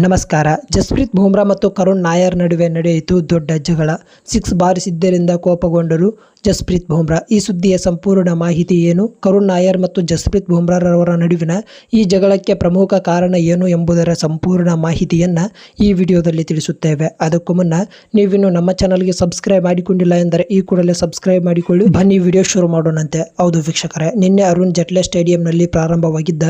ನಮಸ್ಕಾರ. ಜಸ್ಪ್ರೀತ್ ಬುಮ್ರಾ ಮತ್ತು ಕರುಣ್ ನಾಯರ್ ನಡುವೆ ನಡೆಯಿತು ದೊಡ್ಡ ಜಗಳ. ಸಿಕ್ಸ್ ಬಾರಿಸಿದ್ದರಿಂದ ಕೋಪಗೊಂಡರು ಜಸ್ಪ್ರೀತ್ ಬುಮ್ರಾ. ಈ ಸುದ್ದಿಯ ಸಂಪೂರ್ಣ ಮಾಹಿತಿ ಏನು? ಕರುಣ್ ನಾಯರ್ ಮತ್ತು ಜಸ್ಪ್ರೀತ್ ಬುಮ್ರಾರವರ ನಡುವಿನ ಈ ಜಗಳಕ್ಕೆ ಪ್ರಮುಖ ಕಾರಣ ಏನು ಎಂಬುದರ ಸಂಪೂರ್ಣ ಮಾಹಿತಿಯನ್ನು ಈ ವಿಡಿಯೋದಲ್ಲಿ ತಿಳಿಸುತ್ತೇವೆ. ಅದಕ್ಕೂ ಮುನ್ನ ನೀವಿನ್ನು ನಮ್ಮ ಚಾನಲ್ಗೆ ಸಬ್ಸ್ಕ್ರೈಬ್ ಮಾಡಿಕೊಂಡಿಲ್ಲ ಎಂದರೆ ಈ ಕೂಡಲೇ ಸಬ್ಸ್ಕ್ರೈಬ್ ಮಾಡಿಕೊಳ್ಳಿ. ಬನ್ನಿ ವಿಡಿಯೋ ಶುರು ಮಾಡೋಣಂತೆ. ಹೌದು ವೀಕ್ಷಕರೇ, ನಿನ್ನೆ ಅರುಣ್ ಜೆಟ್ಲೆ ಸ್ಟೇಡಿಯಂನಲ್ಲಿ ಪ್ರಾರಂಭವಾಗಿದ್ದ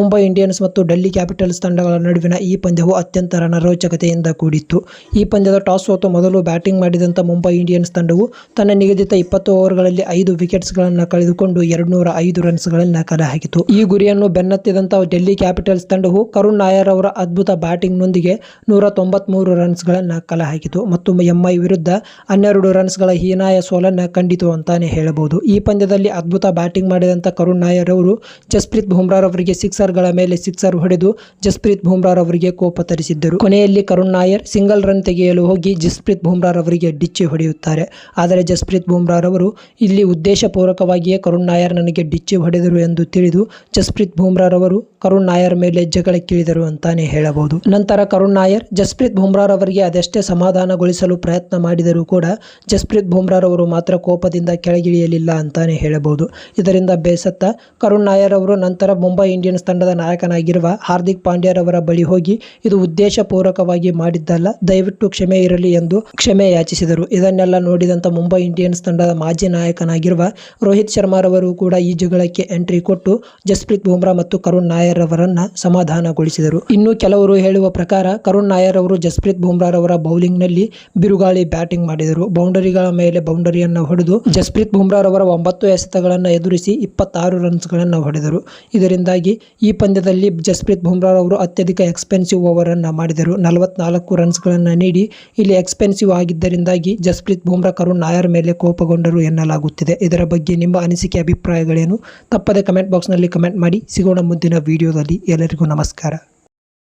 ಮುಂಬೈ ಇಂಡಿಯನ್ಸ್ ಮತ್ತು ಡೆಲ್ಲಿ ಕ್ಯಾಪಿಟಲ್ಸ್ ತಂಡಗಳ ನಡುವಿನ ಈ ಪಂದ್ಯವು ಅತ್ಯಂತ ರಣರೋಚಕತೆಯಿಂದ ಕೂಡಿತ್ತು. ಈ ಪಂದ್ಯದ ಟಾಸ್ ಸೋತು ಮೊದಲು ಬ್ಯಾಟಿಂಗ್ ಮಾಡಿದಂಥ ಮುಂಬೈ ಇಂಡಿಯನ್ಸ್ ತಂಡವು ತನ್ನ ನಿಗದಿತ ಇಪ್ಪತ್ತು ಓವರ್ಗಳಲ್ಲಿ ಐದು ವಿಕೆಟ್ಸ್ಗಳನ್ನು ಕಳೆದುಕೊಂಡು ಎರಡುನೂರ ಐದು ರನ್ಸ್ಗಳನ್ನು ಕಲೆಹಾಕಿತು ಈ ಗುರಿಯನ್ನು ಬೆನ್ನತ್ತಿದಂಥ ಡೆಲ್ಲಿ ಕ್ಯಾಪಿಟಲ್ಸ್ ತಂಡವು ಕರುಣ್ ನಾಯರ್ ಅವರ ಅದ್ಭುತ ಬ್ಯಾಟಿಂಗ್ನೊಂದಿಗೆ ನೂರ ತೊಂಬತ್ಮೂರು ರನ್ಸ್ಗಳನ್ನು ಕಲೆ ಹಾಕಿತು ಮತ್ತು ಎಂಐ ವಿರುದ್ಧ ಹನ್ನೆರಡು ರನ್ಸ್ಗಳ ಹೀನಾಯ ಸೋಲನ್ನು ಕಂಡಿತು ಅಂತಾನೆ ಹೇಳಬಹುದು. ಈ ಪಂದ್ಯದಲ್ಲಿ ಅದ್ಭುತ ಬ್ಯಾಟಿಂಗ್ ಮಾಡಿದಂಥ ಕರುಣ್ ನಾಯರ್ ಅವರು ಜಸ್ಪ್ರೀತ್ ಬುಮ್ರಾರವರಿಗೆ ಸಿಕ್ಸರ್ಗಳ ಮೇಲೆ ಸಿಕ್ಸರ್ ಹೊಡೆದು ಜಸ್ಪ್ರೀತ್ ಬುಮ್ರಾರವರಿಗೆ ಕೋಪ ತರಿಸಿದ್ದರು ಕೊನೆಯಲ್ಲಿ ಕರುಣ್ ನಾಯರ್ ಸಿಂಗಲ್ ರನ್ ತೆಗೆಯಲು ಹೋಗಿ ಜಸ್ಪ್ರೀತ್ ಬುಮ್ರಾರವರಿಗೆ ಡಿಚ್ಚಿ ಹೊಡೆಯುತ್ತಾರೆ. ಆದರೆ ಜಸ್ಪ್ರೀತ್ ಬುಮ್ರಾರವರು ಇಲ್ಲಿ ಉದ್ದೇಶಪೂರ್ವಕವಾಗಿಯೇ ಕರುಣ್ ನಾಯರ್ ನನಗೆ ಡಿಚ್ಚಿ ಹೊಡೆದರು ಎಂದು ತಿಳಿದು ಜಸ್ಪ್ರೀತ್ ಬುಮ್ರಾರವರು ಕರುಣ್ ನಾಯರ್ ಮೇಲೆ ಜಗಳಕ್ಕಿಳಿದರು ಅಂತಾನೆ ಹೇಳಬಹುದು. ನಂತರ ಕರುಣ್ ನಾಯರ್, ಜಸ್ಪ್ರೀತ್ ಬುಮ್ರಾರವರಿಗೆ ಅದೆಷ್ಟೇ ಸಮಾಧಾನಗೊಳಿಸಲು ಪ್ರಯತ್ನ ಮಾಡಿದರೂ ಕೂಡ ಜಸ್ಪ್ರೀತ್ ಬುಮ್ರಾರವರು ಮಾತ್ರ ಕೋಪದಿಂದ ಕೆಳಗಿಳಿಯಲಿಲ್ಲ ಅಂತಾನೆ ಹೇಳಬಹುದು. ಇದರಿಂದ ಬೇಸತ್ತ ಕರುಣ್ ನಾಯರ್ ಅವರು ನಂತರ ಮುಂಬೈ ಇಂಡಿಯನ್ಸ್ ತಂಡದ ನಾಯಕನಾಗಿರುವ ಹಾರ್ದಿಕ್ ಪಾಂಡ್ಯರವರ ಬಳಿ ಹೋಗಿ ಇದು ಉದ್ದೇಶಪೂರ್ವಕವಾಗಿ ಮಾಡಿದ್ದಲ್ಲ, ದಯವಿಟ್ಟು ಕ್ಷಮೆ ಇರಲಿ ಎಂದು ಕ್ಷಮೆ ಯಾಚಿಸಿದರು. ಇದನ್ನೆಲ್ಲ ನೋಡಿದಂಥ ಮುಂಬೈ ಇಂಡಿಯನ್ಸ್ ತಂಡದ ಮಾಜಿ ನಾಯಕನಾಗಿರುವ ರೋಹಿತ್ ಶರ್ಮಾರವರು ಕೂಡ ಈ ಜಗಳಕ್ಕೆ ಎಂಟ್ರಿ ಕೊಟ್ಟು ಜಸ್ಪ್ರೀತ್ ಬುಮ್ರಾ ಮತ್ತು ಕರುಣ್ ನಾಯರ್ ಅವರನ್ನ ಸಮಾಧಾನಗೊಳಿಸಿದರು. ಇನ್ನು ಕೆಲವರು ಹೇಳುವ ಪ್ರಕಾರ, ಕರುಣ್ ನಾಯರ್ ಅವರು ಜಸ್ಪ್ರೀತ್ ಬುಮ್ರಾರವರ ಬೌಲಿಂಗ್ನಲ್ಲಿ ಬಿರುಗಾಳಿ ಬ್ಯಾಟಿಂಗ್ ಮಾಡಿದರು. ಬೌಂಡರಿಗಳ ಮೇಲೆ ಬೌಂಡರಿಯನ್ನು ಹೊಡೆದು ಜಸ್ಪ್ರೀತ್ ಬುಮ್ರಾರವರ ಒಂಬತ್ತು ಎಸೆತಗಳನ್ನು ಎದುರಿಸಿ ಇಪ್ಪತ್ತಾರು ರನ್ಸ್ಗಳನ್ನು ಹೊಡೆದರು. ಇದರಿಂದಾಗಿ ಈ ಪಂದ್ಯದಲ್ಲಿ ಜಸ್ಪ್ರೀತ್ ಬುಮ್ರಾರವರು ಅತ್ಯಧಿಕ ಎಕ್ಸ್ಪೆನ್ಸಿವ್ ಓವರನ್ನು ಮಾಡಿದರು. ನಲವತ್ನಾಲ್ಕು ರನ್ಸ್ಗಳನ್ನು ನೀಡಿ ಇಲ್ಲಿ ಎಕ್ಸ್ಪೆನ್ಸಿವ್ ಆಗಿದ್ದರಿಂದಾಗಿ ಜಸ್ಪ್ರೀತ್ ಬುಮ್ರಾ, ಕರುಣ್ ನಾಯರ್ ಮೇಲೆ ಕೋಪಗೊಂಡರು ಎನ್ನಲಾಗುತ್ತಿದೆ. ಇದರ ಬಗ್ಗೆ ನಿಮ್ಮ ಅನಿಸಿಕೆ, ಅಭಿಪ್ರಾಯಗಳೇನು? ತಪ್ಪದೆ ಕಮೆಂಟ್ ಬಾಕ್ಸ್ನಲ್ಲಿ ಕಮೆಂಟ್ ಮಾಡಿ. ಸಿಗೋಣ ಮುಂದಿನ ವಿಡಿಯೋದಲ್ಲಿ ಎಲ್ಲರಿಗೂ ನಮಸ್ಕಾರ.